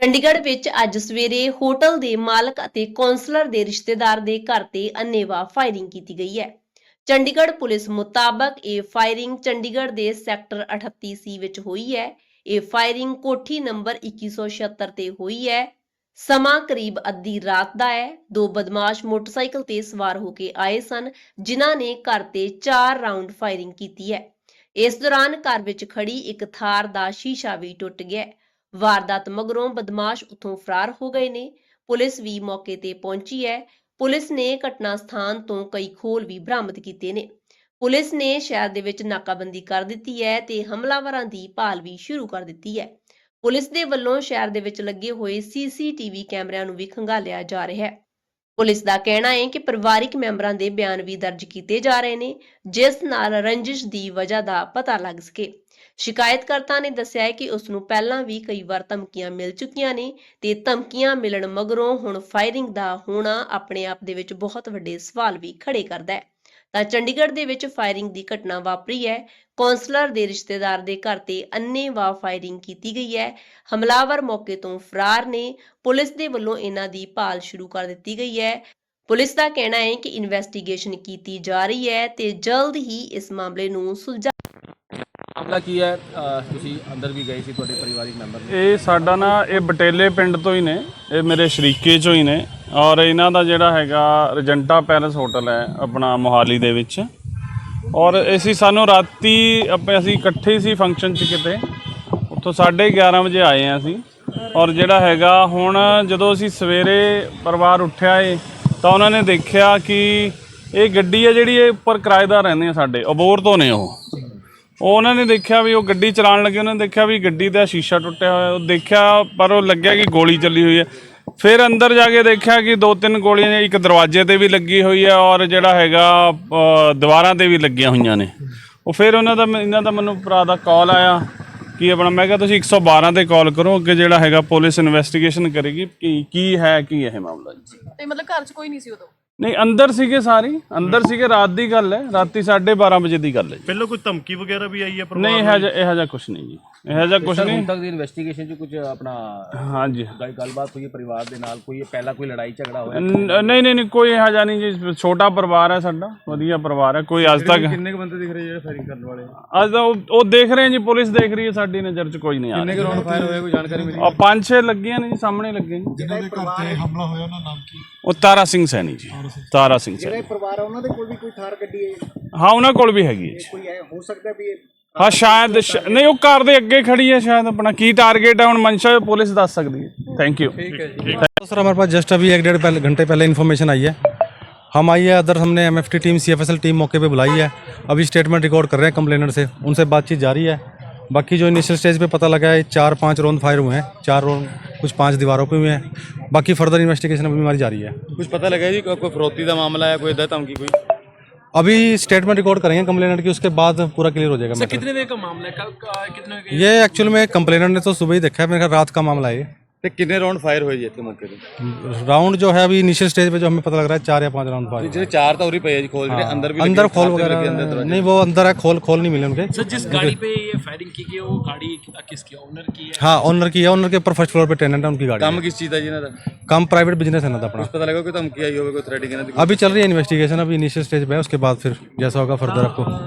ਚੰਡੀਗੜ੍ਹ ਵਿੱਚ ਅੱਜ ਸਵੇਰੇ ਹੋਟਲ ਦੇ ਮਾਲਕ ਅਤੇ ਕੌਂਸਲਰ ਦੇ ਰਿਸ਼ਤੇਦਾਰ ਦੇ ਘਰ ਤੇ ਅੰਨੇਵਾ ਫਾਇਰਿੰਗ ਕੀਤੀ ਗਈ ਹੈ। ਚੰਡੀਗੜ੍ਹ ਪੁਲਿਸ ਮੁਤਾਬਕ ਇਹ ਫਾਇਰਿੰਗ ਚੰਡੀਗੜ੍ਹ ਦੇ ਸੈਕਟਰ 38 ਸੀ ਵਿੱਚ ਹੋਈ ਹੈ। ਇਹ ਫਾਇਰਿੰਗ ਕੋਠੀ ਨੰਬਰ 2176 ਤੇ ਹੋਈ ਹੈ। ਸਮਾਂ ਕਰੀਬ ਅੱਧੀ ਰਾਤ ਦਾ ਹੈ। ਦੋ ਬਦਮਾਸ਼ ਮੋਟਰਸਾਈਕਲ ਤੇ ਸਵਾਰ ਹੋ ਕੇ ਆਏ ਸਨ, ਜਿਨ੍ਹਾਂ ਨੇ ਘਰ ਤੇ 4 ਰਾਉਂਡ ਫਾਇਰਿੰਗ ਕੀਤੀ ਹੈ। ਇਸ ਦੌਰਾਨ ਘਰ ਵਿੱਚ ਖੜੀ ਇੱਕ ਥਾਰ ਦਾ ਸ਼ੀਸ਼ਾ ਵੀ ਟੁੱਟ ਗਿਆ ਵਾਰਦਾਤ ਮਗਰੋਂ ਬਦਮਾਸ਼ ਉੱਥੋਂ ਫਰਾਰ ਹੋ ਗਏ ਨੇ। ਪੁਲਿਸ ਵੀ ਮੌਕੇ ਤੇ ਪਹੁੰਚੀ ਹੈ। ਪੁਲਿਸ ਨੇ ਘਟਨਾ ਸਥਾਨ ਤੋਂ ਕਈ ਖੋਲ ਵੀ ਬਰਾਮਦ ਕੀਤੇ ਨੇ। ਪੁਲਿਸ ਨੇ ਸ਼ਹਿਰ ਦੇ ਵਿੱਚ ਨਾਕਾਬੰਦੀ ਕਰ ਦਿੱਤੀ ਹੈ ਤੇ ਹਮਲਾਵਰਾਂ ਦੀ ਭਾਲ ਵੀ ਸ਼ੁਰੂ ਕਰ ਦਿੱਤੀ ਹੈ। ਪੁਲਿਸ ਦੇ ਵੱਲੋਂ ਸ਼ਹਿਰ ਦੇ ਵਿੱਚ ਲੱਗੇ ਹੋਏ ਸੀਸੀਟੀਵੀ ਕੈਮਰਿਆਂ ਨੂੰ ਵੀ ਖੰਗਾਲਿਆ ਜਾ ਰਿਹਾ ਹੈ। ਪੁਲਿਸ ਦਾ ਕਹਿਣਾ ਹੈ ਕਿ ਪਰਿਵਾਰਿਕ ਮੈਂਬਰਾਂ ਦੇ ਬਿਆਨ ਵੀ ਦਰਜ ਕੀਤੇ ਜਾ ਰਹੇ ਨੇ, ਜਿਸ ਨਾਲ ਰੰਜਿਸ਼ ਦੀ ਵਜ੍ਹਾ ਦਾ ਪਤਾ ਲੱਗ ਸਕੇ। ਸ਼ਿਕਾਇਤਕਰਤਾ ਨੇ ਦੱਸਿਆ ਹੈ ਕਿ ਉਸ ਨੂੰ ਪਹਿਲਾਂ ਵੀ ਕਈ ਵਾਰ ਧਮਕੀਆਂ ਮਿਲ ਚੁੱਕੀਆਂ ਨੇ ਤੇ ਧਮਕੀਆਂ ਮਿਲਣ ਮਗਰੋਂ ਹੁਣ ਫਾਇਰਿੰਗ ਦਾ ਹੋਣਾ ਆਪਣੇ ਆਪ ਦੇ ਵਿੱਚ ਬਹੁਤ ਵੱਡੇ ਸਵਾਲ ਵੀ ਖੜੇ ਕਰਦਾ ਹੈ। ਤਾਂ ਚੰਡੀਗੜ੍ਹ ਦੇ ਵਿੱਚ ਫਾਇਰਿੰਗ ਦੀ ਘਟਨਾ ਵਾਪਰੀ ਹੈ। ਕੌਂਸਲਰ ਦੇ ਰਿਸ਼ਤੇਦਾਰ ਦੇ ਘਰ ਤੇ ਅੰਨ੍ਹੇਵਾਹ ਫਾਇਰਿੰਗ ਕੀਤੀ ਗਈ ਹੈ। ਹਮਲਾਵਰ ਮੌਕੇ ਤੋਂ ਫਰਾਰ ਨੇ। ਪੁਲਿਸ ਦੇ ਵੱਲੋਂ ਇਹਨਾਂ ਦੀ ਭਾਲ ਸ਼ੁਰੂ ਕਰ ਦਿੱਤੀ ਗਈ ਹੈ। ਪੁਲਿਸ ਦਾ ਕਹਿਣਾ ਹੈ ਕਿ ਇਨਵੈਸਟੀਗੇਸ਼ਨ ਕੀਤੀ ਜਾ ਰਹੀ ਹੈ ਤੇ ਜਲਦ ਹੀ ਇਸ ਮਾਮਲੇ ਨੂੰ ਸੁਲਝਾ ਮਾਮਲਾ ਕੀ ਹੈ? ਅਹ, ਤੁਸੀਂ ਅੰਦਰ ਵੀ ਗਏ ਸੀ ਤੁਹਾਡੇ ਪਰਿਵਾਰਿਕ ਮੈਂਬਰ ਨੇ। ਇਹ ਸਾਡਾ ਨਾ, ਇਹ ਬਟੇਲੇ ਪਿੰਡ ਤੋਂ ਹੀ ਨੇ। ਇਹ ਮੇਰੇ ਸ਼ਰੀਕੇ ਚੋਂ ਹੀ ਨੇ। ਔਰ ਇਹਨਾਂ ਦਾ ਜਿਹੜਾ ਹੈਗਾ ਰਜੰਟਾ ਪੈਲਸ ਹੋਟਲ ਹੈ, ਆਪਣਾ ਮੋਹਾਲੀ ਦੇ ਵਿੱਚ। ਔਰ ਅਸੀਂ ਸਾਨੂੰ ਰਾਤੀ ਆਪਾਂ ਅਸੀਂ ਇਕੱਠੇ ਸੀ ਫੰਕਸ਼ਨ 'ਚ ਕਿਤੇ। ਉੱਥੋਂ 11:30 ਵਜੇ ਆਏ ਆ ਅਸੀਂ। ਔਰ ਜਿਹੜਾ ਹੈਗਾ ਹੁਣ ਜਦੋਂ ਅਸੀਂ ਸਵੇਰੇ ਪਰਿਵਾਰ ਉੱਠਿਆ ਏ, ਤਾਂ ਉਹਨਾਂ ਨੇ ਦੇਖਿਆ ਕਿ ਇਹ ਗੱਡੀ ਹੈ ਜਿਹੜੀ ਇਹ ਉੱਪਰ ਕਿਰਾਏਦਾਰ ਰਹਿੰਦੇ ਆ ਸਾਡੇ। ਅਬੋਰ ਤੋਂ ਨੇ ਉਹ। ਉਹ ਉਹਨਾਂ ਨੇ ਦੇਖਿਆ ਵੀ ਉਹ ਗੱਡੀ ਚਲਾਉਣ ਲੱਗੇ, ਉਹਨਾਂ ਨੇ ਦੇਖਿਆ ਵੀ ਗੱਡੀ ਦਾ ਸ਼ੀਸ਼ਾ ਟੁੱਟਿਆ ਹੋਇਆ, ਉਹ ਦੇਖਿਆ, ਪਰ ਉਹ ਲੱਗਿਆ ਕਿ ਗੋਲੀ ਚੱਲੀ ਹੋਈ ਹੈ। ਫਿਰ ਅੰਦਰ ਜਾ ਕੇ ਦੇਖਿਆ ਕਿ ਦੋ ਤਿੰਨ ਗੋਲੀਆਂ, ਇੱਕ ਦਰਵਾਜ਼ੇ ਤੇ ਵੀ ਲੱਗੀ ਹੋਈ ਹੈ ਔਰ ਜਿਹੜਾ ਹੈਗਾ ਦੀਵਾਰਾਂ ਤੇ ਵੀ ਲੱਗੀਆਂ ਹੋਈਆਂ ਨੇ। ਉਹ ਫਿਰ ਉਹਨਾਂ ਦਾ, ਇਹਨਾਂ ਦਾ ਮੈਨੂੰ ਭਰਾ ਦਾ ਕਾਲ ਆਇਆ ਕਿ ਆਪਣਾ, ਮੈਂ ਕਿਹਾ, ਤੁਸੀਂ 112 ਤੇ ਕਾਲ ਕਰੋ, ਅੱਗੇ ਜਿਹੜਾ ਹੈਗਾ ਪੁਲਿਸ ਇਨਵੈਸਟੀਗੇਸ਼ਨ ਕਰੇਗੀ, ਕਿ, ਕੀ ਹੈ, ਕੀ ਇਹ ਮਾਮਲਾ? ਜੀ ਤੇ ਮਤਲਬ ਘਰ 'ਚ ਕੋਈ ਨਹੀਂ ਸੀ ਉਦੋਂ? ਨਹੀਂ ਅੰਦਰ ਸੀਗੇ ਸਾਰੇ। ਅੰਦਰ ਸੀਗੇ ਰਾਤ ਦੀ ਗੱਲ ਹੈ। ਰਾਤੀ 12:30 ਵਜੇ ਦੀ ਗੱਲ ਹੈ ਜੀ। ਪਹਿਲਾਂ ਕੋਈ ਧਮਕੀ ਵਗੈਰਾ ਵੀ ਆਈ ਹੈ ਪਰਿਵਾਰ ਨਹੀਂ ਇਹੋ ਜਿਹਾ ਇਹੋ ਜਿਹਾ ਕੁਝ ਨਹੀਂ ਜੀ। ਇਹੋ ਜਿਹਾ ਕੁਝ ਨਹੀਂ ਹੁਣ ਤੱਕ ਦੀ ਇਨਵੈਸਟੀਗੇਸ਼ਨ 'ਚ ਕੁਝ ਆਪਣਾ ਹਾਂਜੀ। ਗੱਲ- ਗੱਲਬਾਤ ਹੋਈ ਹੈ ਪਰਿਵਾਰ ਦੇ ਨਾਲ? ਕੋਈ ਪਹਿਲਾਂ ਕੋਈ ਲੜਾਈ ਝਗੜਾ ਹੋਇਆ? ਨਹੀਂ ਨਹੀਂ ਨਹੀਂ ਕੋਈ ਇਹੋ ਜਿਹਾ ਨਹੀਂ ਜੀ। ਛੋਟਾ ਪਰਿਵਾਰ ਹੈ ਸਾਡਾ। ਵਧੀਆ ਪਰਿਵਾਰ ਹੈ। ਕੋਈ ਅੱਜ ਤੱਕ ਕਿੰਨੇ ਕੁ ਬੰਦੇ ਦਿਖ ਰਹੇ ਜਿਹੜੇ ਫਾਇਰਿੰਗ ਕਰਨ ਵਾਲੇ ਅੱਜ ਤਾਂ ਉਹ ਉਹ ਦੇਖ ਰਹੇ ਜੀ ਪੁਲਿਸ ਦੇਖ ਰਹੀ ਹੈ। ਸਾਡੀ ਨਜ਼ਰ 'ਚ ਕੋਈ ਨਹੀਂ ਆ ਕਿੰਨੇ ਗਰਾਊਂਡ ਫਾਇਰ ਹੋਇਆ? ਕੋਈ ਜਾਣਕਾਰੀ ਮਿਲੀ? ਆ ਪੰਜ ਛੇ ਲੱਗੀਆਂ ਨੇ ਜੀ ਸਾਹਮਣੇ ਲੱਗੇ ਜੀ ਜਿਨ੍ਹਾਂ ਦੇ ਘਰ ਤੇ ਹਮਲਾ ਹੋਇਆ ਉਹਨਾਂ ਨਾਮ ਕੀ? ਉਹ ਤਾਰਾ ਸਿੰਘ ਸੈਣੀ ਜੀ। ਤਾਰਾ ਸਿੰਘ ਸੈਣੀ ਪਰਿਵਾਰ ਆ ਉਹਨਾਂ ਦੇ ਕੋਲ ਵੀ ਕੋਈ ਥਾਰ ਗੱਡੀ ਹੈ ਹਾਂ ਉਹਨਾਂ ਕੋਲ ਵੀ ਹੈਗੀ ਹੈ ਜੀ ਕੋਈ ਹੈ ਹੋ ਸਕਦਾ ਵੀ ਇਹ ਹਾਂ ਸ਼ਾਇਦ ਸ਼- ਨਹੀਂ ਉਹ ਘਰ ਦੇ ਅੱਗੇ ਖੜੀ ਹੈ ਸ਼ਾਇਦ ਆਪਣਾ ਕੀ ਟਾਰਗੇਟ ਹੈ ਹੁਣ ਮਨਸ਼ਾ ਪੁਲਿਸ ਦੱਸ ਸਕਦੀ ਹੈ ਥੈਂਕ ਯੂ तो सर हमारे पास जस्ट अभी एक डेढ़ पहले घंटे पहले इन्फॉर्मेशन आई है हम आई है अदर हमने एमएफटी टीम सीएफएसएल टीम मौके पे बुलाई है अभी स्टेटमेंट रिकॉर्ड कर रहे हैं कंप्लेनर से उनसे बातचीत जारी है बाकी जो इनिशियल स्टेज पे पता लगा है चार पांच रोन फायर हुए हैं चार रोन कुछ पांच दीवारों पे हुए हैं बाकी फर्दर इन्वेस्टिगेशन अभी हमारी जारी है। कुछ पता लगा जी कोई फरौती का मामला है कोई दत की कोई? अभी स्टेटमेंट रिकॉर्ड करेंगे कम्प्लेनेंट की उसके बाद पूरा क्लियर हो जाएगा सर, कितने देर का मामला है? कल का, कितने ये एक्चुअल में कम्प्लेनेंट ने तो सुबह ही देखा है मेरे रात का मामला है ये। ਤੇ कितने राउंड फायर हुए ਜੀ मौके ਮੌਕੇ राउंड जो है अभी इनिशियल स्टेज पे जो हमें पता लग रहा है चार या पाँच राउंड फायर ਜਿਹੜੇ चार तो उरी पे ਆ ਜੀ ਖੋਲ ਜਿਹੜੇ ਅੰਦਰ भी अंदर खोल वगैरह नहीं वो अंदर है खोल खोल नहीं मिले उनके। सर जिस गाड़ी पे ये फायरिंग की गई वो गाड़ी किसकी ओनर की है? हाँ ओनर की है। हाँ, ओनर के ऊपर फ़र्स्ट फ्लोर पे टेनेंट है उनकी गाड़ी काम किस चीज़ का ਜੀ ना काम प्राइवेट बिज़नेस है ना तो अपना। उस ਪਤਾ लगा ਕੋਈ ਧਮਕੀ ਆਈ ਹੋਵੇ ਕੋਈ ਥ੍ਰੈਟਿੰਗ ਇਹਨਾਂ ਦੀ अभी चल रही है इन्वेस्टिगेशन अभी इनिशियल स्टेज पे है उसके बाद फिर जैसा होगा फर्दर आपको। हाँ,